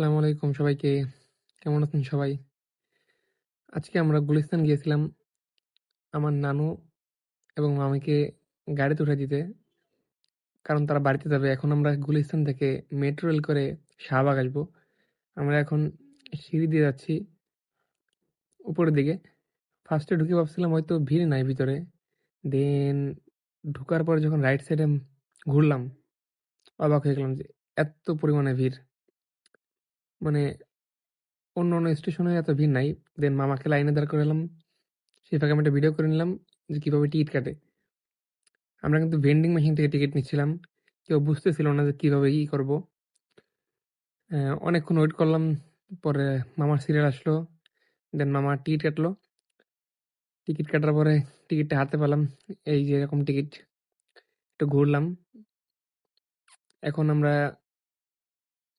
আসসালামু আলাইকুম সবাইকে। কেমন আছেন সবাই? আজকে আমরা গুলিস্তান গিয়েছিলাম আমার নানু এবং মামিকে গাড়িতে উঠে দিতে। কারণ তারা বাড়িতে যাবে। এখন আমরা গুলিস্তান থেকে মেট্রো রেল করে শাহবাগ আসব। আমরা এখন সিঁড়ি দিয়ে যাচ্ছি উপরের দিকে। ফার্স্টে ঢুকে ভাবছিলাম হয়তো ভিড় নাই ভিতরে। দেন ঢুকার পরে যখন রাইট সাইডে ঘুরলাম, অবাক হয়ে গেলাম যে এত পরিমাণে ভিড়। মানে অন্য অন্য স্টেশনে এত ভিড় নাই। দেন মামাকে লাইনে দাঁড় করে সেই ফাঁকে আমি একটা ভিডিও করে নিলাম যে কীভাবে টিকিট কাটে। আমরা কিন্তু ভেন্ডিং মেশিন থেকে টিকিট নিচ্ছিলাম। কেউ বুঝতেছিল না যে কীভাবে ই করব। অনেকক্ষণ ওয়েট করলাম। পরে মামার সিরিয়াল আসলো। দেন মামা টিকিট কাটলো। টিকিট কাটার পরে টিকিটটা হাতে পেলাম। এই যে এরকম টিকিট। একটু ঘুরলাম। এখন আমরা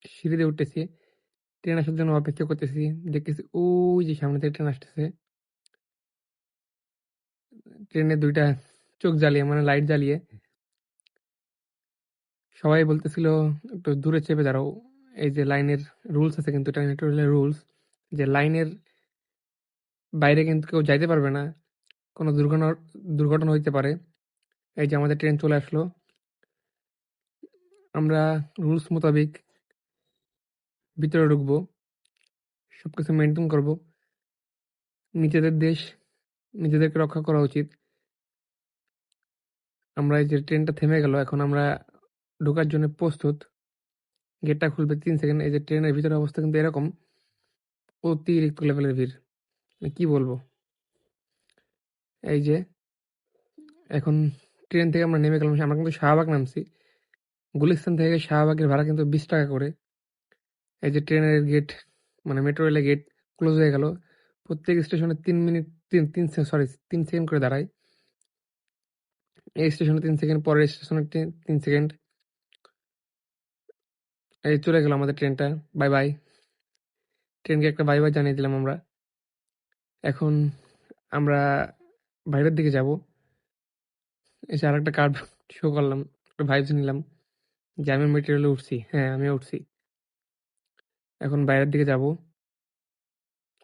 সিঁড়িতে উঠতেছি। ট্রেন আসার জন্য অপেক্ষা করতেছি। দেখতেছি ওই যে সামনে থেকে ট্রেন আসতেছে। ট্রেনে দুইটা চোখ জ্বালিয়ে মানে লাইট জ্বালিয়ে সবাই বলতেছিল, একটু দূরে চেপে দাঁড়াও। এই যে লাইনের রুলস আছে কিন্তু রেলের রুলস যে লাইনের বাইরে কিন্তু কেউ যাইতে পারবে না। কোনো দুর্ঘটনা দুর্ঘটনা হইতে পারে। এই যে আমাদের ট্রেন চলে আসলো। আমরা রুলস মোতাবেক ভিতরে ঢুকবো, সবকিছু মেনটেন করব। নিজেদের দেশ, নিজেদেরকে রক্ষা করা উচিত। আমরা এই যে ট্রেনটা থেমে গেল, এখন আমরা ঢোকার জন্য প্রস্তুত। গেটটা খুলবে তিন সেকেন্ড এই যে ট্রেনের ভিতরে অবস্থা কিন্তু এরকম। অতিরিক্ত লেভেলের ভিড়। মানে কি বলব? এই যে এখন ট্রেন থেকে আমরা নেমে গেলাম, আমরা কিন্তু শাহবাগ নামছি। গুলিস্তান থেকে শাহবাগের ভাড়া কিন্তু বিশ টাকা করে। এই যে ট্রেনের গেট মানে মেট্রো রেলের গেট ক্লোজ হয়ে গেল, প্রত্যেক স্টেশনে তিন মিনিট তিন তিন সরি তিন সেকেন্ড করে দাঁড়ায়। এই স্টেশনে তিন সেকেন্ড পরের স্টেশনে তিন- সেকেন্ড এই চলে গেল আমাদের ট্রেনটা বাই বাই ট্রেনকে একটা বাই বাই জানিয়ে দিলাম আমরা। এখন আমরা বাইরের দিকে যাব। এসে আর একটা কার্ড শো করলাম, একটা ভাইবস নিলাম যে আমি মেটেরিয়ালে উঠছি হ্যাঁ আমি উঠছি। এখন বাইরের দিকে যাব।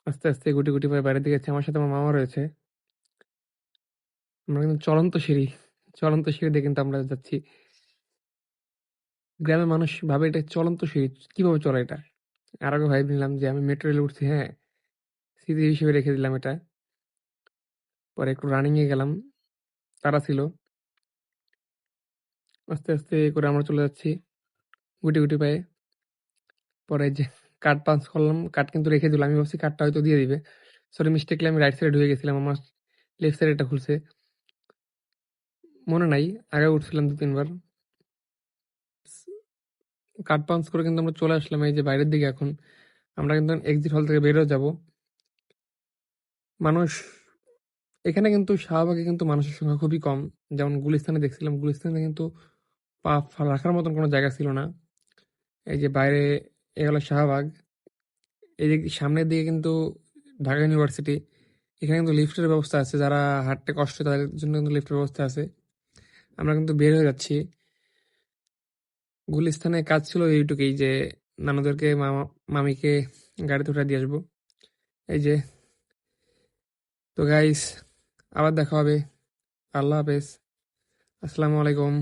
আস্তে আস্তে গুটি গুটি পায়ে বাইরের দিকে যাচ্ছি। আমার সাথে আমার মামা রয়েছে। আমরা কিন্তু চলন্ত সিঁড়ি। চলন্ত সিঁড়ি দিয়ে কিন্তু আমরা যাচ্ছি। গ্রামের মানুষ ভাবে এটা চলন্ত সিঁড়ি। কীভাবে চলে এটা? আর আগে ভাই নিলাম যে আমি মেট্রো রেলে উঠছি হ্যাঁ? স্মৃতি হিসেবে রেখে দিলাম এটা। পরে একটু রানিং এ গেলাম। তারা ছিল। আস্তে আস্তে করে আমরা চলে যাচ্ছি। গুটি গুটি পায়ে। পরে যে কার্ড পাঞ্চ করলাম কার্ড কিন্তু রেখে দিলাম আমি ভাবছি কার্ডটা হয়তো দিয়ে দিবে। সরি মিস্টেকলি আমি রাইট সাইডে ঢুকে গেছিলাম, আমার লেফট সাইডে এটা খুলছে। মনে নাই আগে উঠছিলাম দু, তিনবার। কার্ড পাঞ্চ করে কিন্তু আমরা চলে আসলাম এই যে বাইরের দিকে এখন। আমরা কিন্তু এক্সিট হল থেকে বেরো যাব। মানুষ, এখানে কিন্তু শাহবাগে কিন্তু মানুষের সংখ্যা খুবই কম। যেমন গুলিস্তানে দেখছিলাম, গুলিস্তানে কিন্তু পা রাখার মতন কোনো জায়গা ছিল না। এই যে বাইরে এ হলো শাহবাগ। এই সামনের দিকে কিন্তু ঢাকা ইউনিভার্সিটি। এখানে কিন্তু লিফটের ব্যবস্থা আছে। যারা হাঁটতে কষ্ট তাদের জন্য কিন্তু লিফটের ব্যবস্থা আছে। আমরা কিন্তু বের হয়ে যাচ্ছি। গুলিস্তানে কাজ ছিল এইটুকুই যে, নানুদেরকে, মামা, মামিকে গাড়িতে উঠে দিয়ে আসব। এই যে। তো গাইস আবার দেখা হবে। আল্লাহ হাফেজ। আসসালামু আলাইকুম।